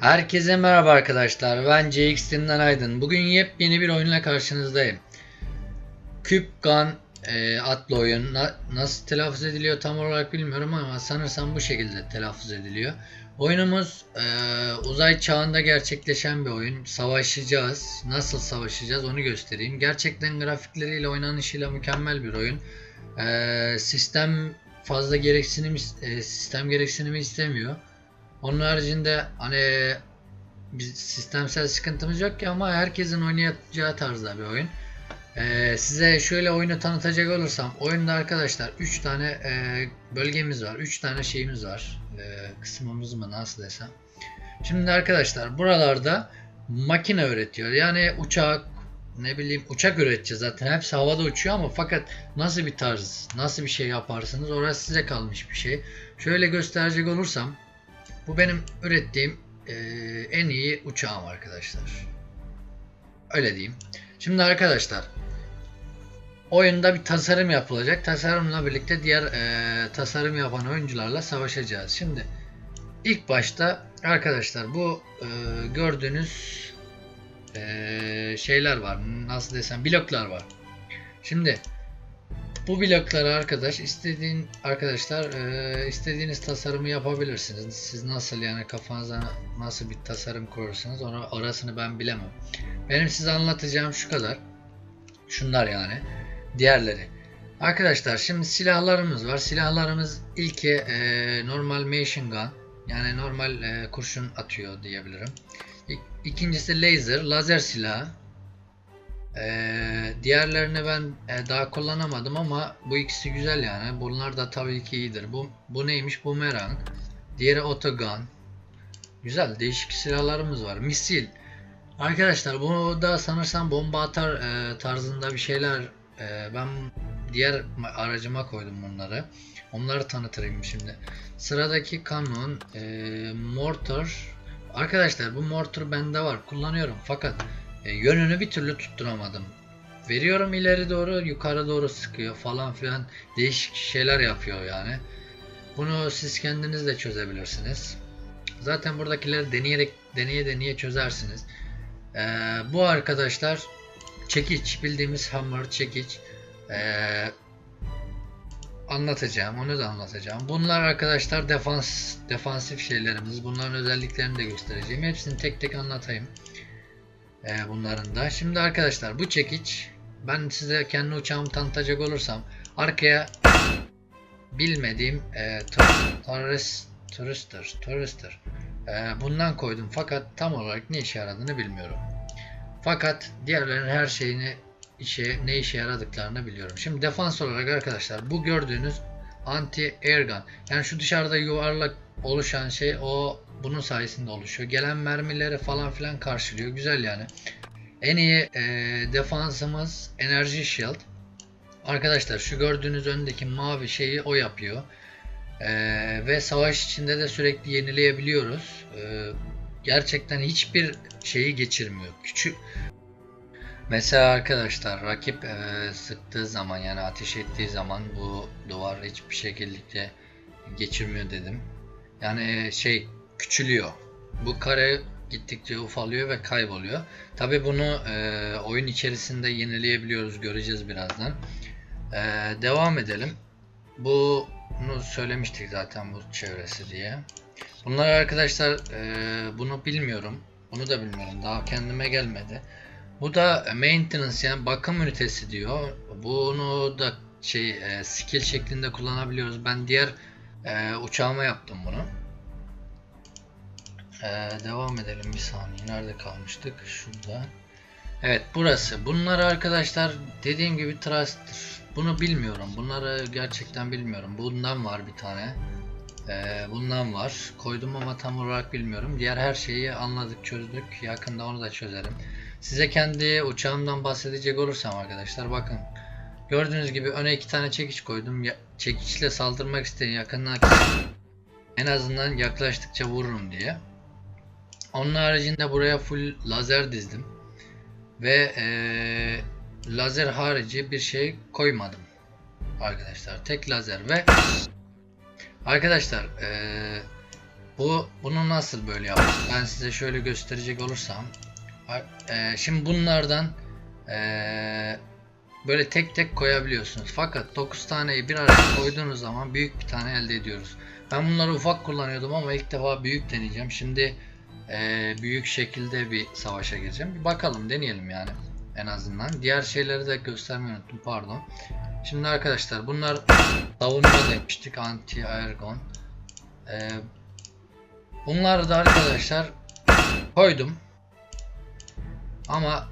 Herkese merhaba arkadaşlar. Ben CX'den Aydın. Bugün yepyeni bir oyunla karşınızdayım. Cube Gun e, adlı oyun. Na- nasıl telaffuz ediliyor tam olarak bilmiyorum ama sanırsam bu şekilde telaffuz ediliyor. Oyunumuz e, uzay çağında gerçekleşen bir oyun. Savaşacağız. Nasıl savaşacağız onu göstereyim. Gerçekten grafikleriyle oynanışıyla mükemmel bir oyun. E, sistem fazla gereksinim e, sistem gereksinimi istemiyor. Onun haricinde hani biz sistemsel sıkıntımız yok ki ama herkesin oynayacağı tarzda bir oyun. Ee, size şöyle oyunu tanıtacak olursam oyunda arkadaşlar 3 tane e, bölgemiz var. 3 tane şeyimiz var. E, kısmımız mı nasıl desem. Şimdi arkadaşlar buralarda makine üretiyor. Yani uçak ne bileyim uçak üreteceğiz zaten. Hepsi havada uçuyor ama fakat nasıl bir tarz, nasıl bir şey yaparsınız orası size kalmış bir şey. Şöyle gösterecek olursam bu benim ürettiğim eee, en iyi uçağım arkadaşlar. Öyle diyeyim. Şimdi arkadaşlar oyunda bir tasarım yapılacak. Tasarımla birlikte diğer eee, tasarım yapan oyuncularla savaşacağız. Şimdi ilk başta arkadaşlar bu eee, gördüğünüz eee, şeyler var. Nasıl desem bloklar var. Şimdi bu blokları arkadaş istediğin arkadaşlar e, istediğiniz tasarımı yapabilirsiniz. Siz nasıl yani kafanıza nasıl bir tasarım kurursunuz onu orasını ben bilemem. Benim size anlatacağım şu kadar. Şunlar yani. Diğerleri. Arkadaşlar şimdi silahlarımız var. Silahlarımız ilki e, normal machine gun yani normal e, kurşun atıyor diyebilirim. İk, ikincisi laser, lazer silahı. Ee, diğerlerini ben e, daha kullanamadım ama bu ikisi güzel yani. Bunlar da tabii ki iyidir. Bu, bu neymiş? Boomerang. Diğeri Autogun. Güzel. Değişik silahlarımız var. Misil. Arkadaşlar bu da sanırsam bomba atar e, tarzında bir şeyler. E, ben diğer aracıma koydum bunları. Onları tanıtırım şimdi. Sıradaki kanon e, mortar. Arkadaşlar bu mortar bende var. Kullanıyorum fakat e, yönünü bir türlü tutturamadım. Veriyorum ileri doğru yukarı doğru sıkıyor falan filan değişik şeyler yapıyor yani. Bunu siz kendiniz de çözebilirsiniz. Zaten buradakileri deneyerek deneye deneye çözersiniz. Ee, bu arkadaşlar çekiç bildiğimiz hammer çekiç ee, anlatacağım onu da anlatacağım. Bunlar arkadaşlar defans defansif şeylerimiz. Bunların özelliklerini de göstereceğim. Hepsini tek tek anlatayım e, bunların da. Şimdi arkadaşlar bu çekiç ben size kendi uçağımı tanıtacak olursam arkaya bilmediğim e, tur- turist, turister, turister e, bundan koydum fakat tam olarak ne işe yaradığını bilmiyorum. Fakat diğerlerinin her şeyini işe ne işe yaradıklarını biliyorum. Şimdi defans olarak arkadaşlar bu gördüğünüz anti airgun yani şu dışarıda yuvarlak oluşan şey o bunun sayesinde oluşuyor. Gelen mermileri falan filan karşılıyor. Güzel yani. En iyi e, defansımız Energy Shield. Arkadaşlar şu gördüğünüz öndeki mavi şeyi o yapıyor. E, ve savaş içinde de sürekli yenileyebiliyoruz. E, gerçekten hiçbir şeyi geçirmiyor. Küçük Mesela arkadaşlar rakip e, sıktığı zaman yani ateş ettiği zaman bu duvar hiçbir şekilde geçirmiyor dedim. Yani e, şey küçülüyor. Bu kare gittikçe ufalıyor ve kayboluyor. Tabi bunu e, oyun içerisinde yenileyebiliyoruz. Göreceğiz birazdan. E, devam edelim. Bunu söylemiştik zaten bu çevresi diye. Bunlar arkadaşlar e, bunu bilmiyorum. Bunu da bilmiyorum. Daha kendime gelmedi. Bu da maintenance yani bakım ünitesi diyor. Bunu da şey e, skill şeklinde kullanabiliyoruz. Ben diğer e, uçağıma yaptım bunu. Ee, devam edelim bir saniye. Nerede kalmıştık? Şurada. Evet burası. Bunlar arkadaşlar dediğim gibi trust'tır. Bunu bilmiyorum. Bunları gerçekten bilmiyorum. Bundan var bir tane. Ee, bundan var. Koydum ama tam olarak bilmiyorum. Diğer her şeyi anladık, çözdük. Yakında onu da çözerim. Size kendi uçağımdan bahsedecek olursam arkadaşlar bakın. Gördüğünüz gibi öne iki tane çekiç koydum. Ya- çekiçle saldırmak isteyen yakından en azından yaklaştıkça vururum diye. Onun haricinde buraya full lazer dizdim. Ve eee, lazer harici bir şey koymadım. Arkadaşlar tek lazer ve arkadaşlar eee, Bu bunu nasıl böyle yaptık? Ben size şöyle gösterecek olursam. e, şimdi bunlardan e, böyle tek tek koyabiliyorsunuz. Fakat 9 taneyi bir araya koyduğunuz zaman büyük bir tane elde ediyoruz. Ben bunları ufak kullanıyordum ama ilk defa büyük deneyeceğim. Şimdi e, büyük şekilde bir savaşa gireceğim. Bir bakalım deneyelim yani en azından. Diğer şeyleri de göstermeyi unuttum pardon. Şimdi arkadaşlar bunlar savunma demiştik anti airgun. Ee, bunları da arkadaşlar koydum. Ama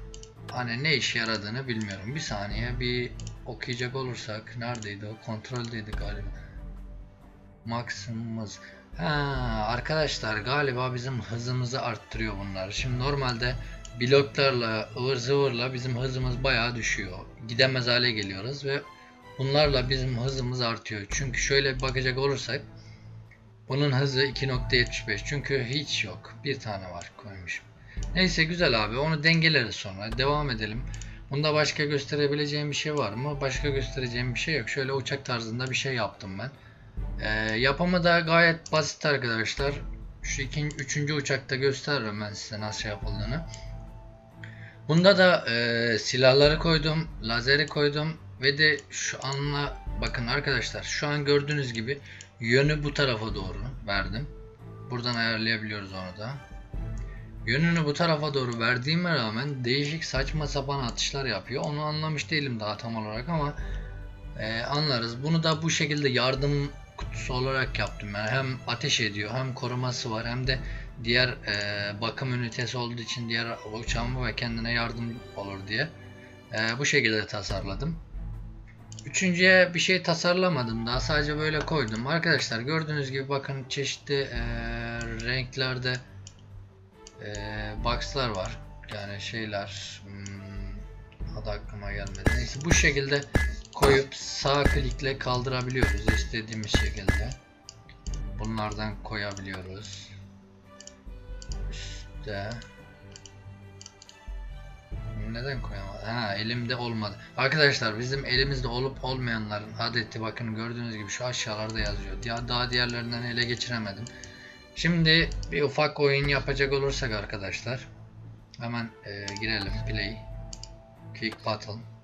hani ne işe yaradığını bilmiyorum. Bir saniye bir okuyacak olursak neredeydi o? Kontroldeydi galiba. Maksimum hız. Ha, arkadaşlar galiba bizim hızımızı arttırıyor bunlar. Şimdi normalde bloklarla ıvır zıvırla bizim hızımız bayağı düşüyor. Gidemez hale geliyoruz ve bunlarla bizim hızımız artıyor. Çünkü şöyle bakacak olursak bunun hızı 2.75 çünkü hiç yok. Bir tane var koymuşum. Neyse güzel abi onu dengeleriz sonra. Devam edelim. Bunda başka gösterebileceğim bir şey var mı? Başka göstereceğim bir şey yok. Şöyle uçak tarzında bir şey yaptım ben. Ee, yapımı da gayet basit arkadaşlar. Şu ikinci, üçüncü uçakta gösteririm ben size nasıl yapıldığını. Bunda da e, silahları koydum, lazeri koydum ve de şu anla bakın arkadaşlar şu an gördüğünüz gibi yönü bu tarafa doğru verdim. Buradan ayarlayabiliyoruz onu da. Yönünü bu tarafa doğru verdiğime rağmen değişik saçma sapan atışlar yapıyor. Onu anlamış değilim daha tam olarak ama e, anlarız. Bunu da bu şekilde yardım kutusu olarak yaptım. Yani hem ateş ediyor hem koruması var hem de diğer e, bakım ünitesi olduğu için diğer uçağıma ve kendine yardım olur diye e, bu şekilde tasarladım. Üçüncüye bir şey tasarlamadım daha sadece böyle koydum. Arkadaşlar gördüğünüz gibi bakın çeşitli e, renklerde e, boxlar var. Yani şeyler hmm, adı aklıma gelmedi. Neyse bu şekilde koyup sağ klikle kaldırabiliyoruz istediğimiz şekilde. Bunlardan koyabiliyoruz. Üstte. Neden koyamadım? Ha elimde olmadı. Arkadaşlar bizim elimizde olup olmayanların adeti bakın gördüğünüz gibi şu aşağılarda yazıyor. Diğer, daha diğerlerinden ele geçiremedim. Şimdi bir ufak oyun yapacak olursak arkadaşlar. Hemen e, girelim play. Quick battle.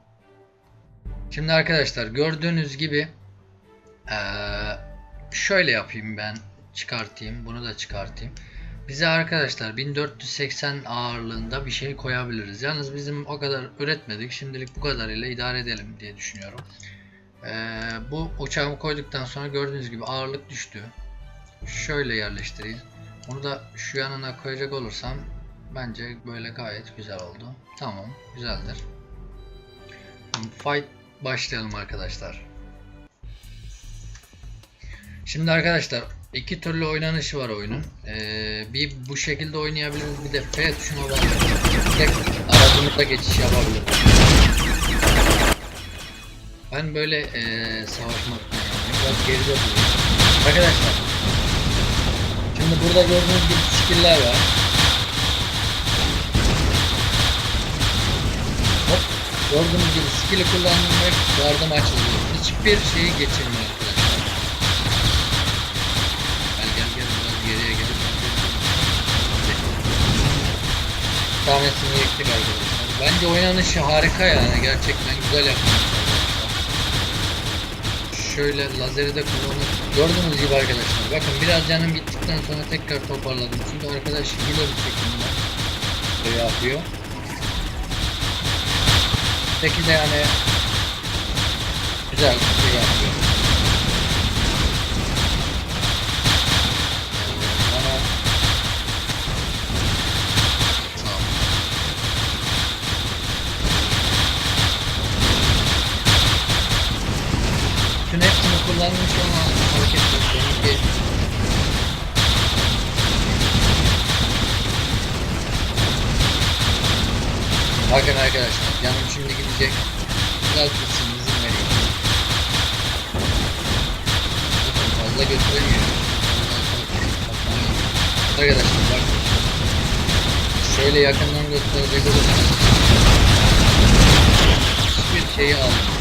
Şimdi arkadaşlar gördüğünüz gibi şöyle yapayım ben çıkartayım bunu da çıkartayım. Bize arkadaşlar 1480 ağırlığında bir şey koyabiliriz. Yalnız bizim o kadar üretmedik. Şimdilik bu kadar ile idare edelim diye düşünüyorum. Ee, bu uçağımı koyduktan sonra gördüğünüz gibi ağırlık düştü. Şöyle yerleştireyim. Bunu da şu yanına koyacak olursam bence böyle gayet güzel oldu. Tamam güzeldir. Fight başlayalım arkadaşlar. Şimdi arkadaşlar iki türlü oynanışı var oyunun. Ee, bir bu şekilde oynayabiliriz bir de F tuşuna basıp tek aracımızda geçiş yapabiliriz. Ben böyle ee, savaşmak biraz geride duruyorum. Arkadaşlar şimdi burada gördüğünüz gibi skill'ler var. Gördüğünüz gibi skill'i kullandım ve yardım açılıyor. Hiçbir şeyi geçirmiyor arkadaşlar. Gel gel gel biraz geriye gelip tanesini yektik arkadaşlar. Bence oynanışı harika yani gerçekten güzel yapmışlar. Şöyle lazeri de kullanıp gördüğünüz gibi arkadaşlar bakın biraz canım gittikten sonra tekrar toparladım çünkü arkadaş bir şekilde böyle yapıyor. Peki de yani güzel bir şey yapıyor. Bütün hepsini kullanmış ama hareket yok. Benimki Bakın arkadaşlar canım şimdi gidecek. Biraz gitsin izin vereyim. Bakın fazla götüremiyorum. Arkadaşlar bak. Şöyle yakından gösterecek olursam. Hiçbir şeyi almıyor.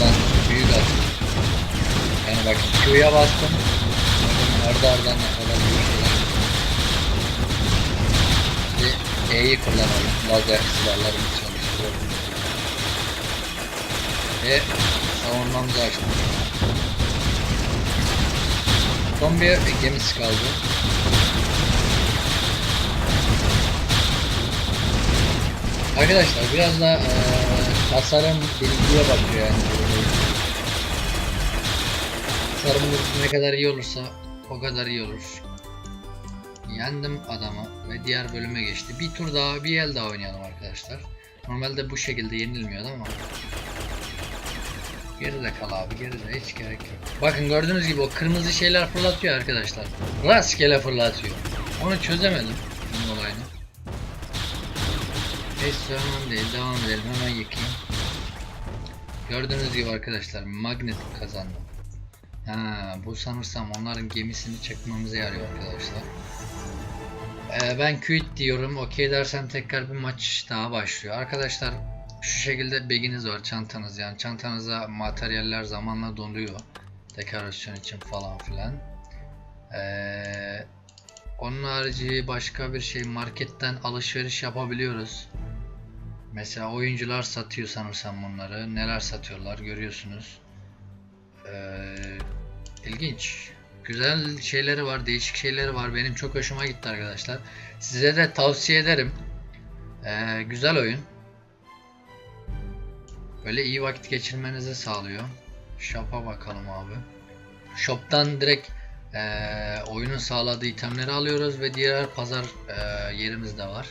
Oradan büyük attım. Yani bak Q'ya bastım. Arda arda ne kadar büyük şeyler. Ve E'yi kullanalım. Lazer silahlarımı çalıştırıyorum. Ve savunmamızı açtık. Son bir gemisi kaldı. Arkadaşlar biraz da eee tasarım bilgiye bakıyor yani. Tasarımımız ne kadar iyi olursa o kadar iyi olur. Yendim adamı ve diğer bölüme geçti. Bir tur daha, bir el daha oynayalım arkadaşlar. Normalde bu şekilde yenilmiyordu ama. Geride kal abi, geride hiç gerek yok. Bakın gördüğünüz gibi o kırmızı şeyler fırlatıyor arkadaşlar. Rastgele fırlatıyor. Onu çözemedim bunun olayını. Neyse önemli değil, devam edelim hemen yıkayayım. Gördüğünüz gibi arkadaşlar magnet kazandım. Ha, bu sanırsam onların gemisini çekmemize yarıyor arkadaşlar. Ee, ben quit diyorum. Okey dersem tekrar bir maç daha başlıyor. Arkadaşlar şu şekilde beginiz var çantanız yani çantanıza materyaller zamanla doluyor. Dekorasyon için falan filan. Ee, onun harici başka bir şey marketten alışveriş yapabiliyoruz. Mesela oyuncular satıyor sanırsam bunları. Neler satıyorlar görüyorsunuz. Ee, ilginç. Güzel şeyleri var, değişik şeyleri var. Benim çok hoşuma gitti arkadaşlar. Size de tavsiye ederim. Ee, güzel oyun. Böyle iyi vakit geçirmenizi sağlıyor. Shop'a bakalım abi. Shop'tan direkt eee, oyunun sağladığı itemleri alıyoruz ve diğer pazar eee, yerimiz de var.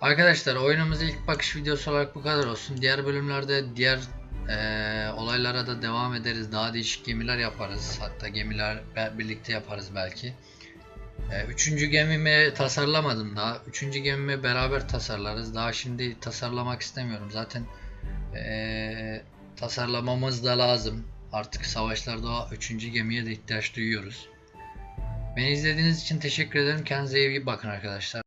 Arkadaşlar oyunumuz ilk bakış videosu olarak bu kadar olsun. Diğer bölümlerde diğer eee, olaylara da devam ederiz. Daha değişik gemiler yaparız. Hatta gemiler birlikte yaparız belki. Eee, Üçüncü gemimi tasarlamadım daha. Üçüncü gemimi beraber tasarlarız. Daha şimdi tasarlamak istemiyorum. Zaten eee, tasarlamamız da lazım. Artık savaşlarda o üçüncü gemiye de ihtiyaç duyuyoruz. Beni izlediğiniz için teşekkür ederim. Kendinize iyi bakın arkadaşlar.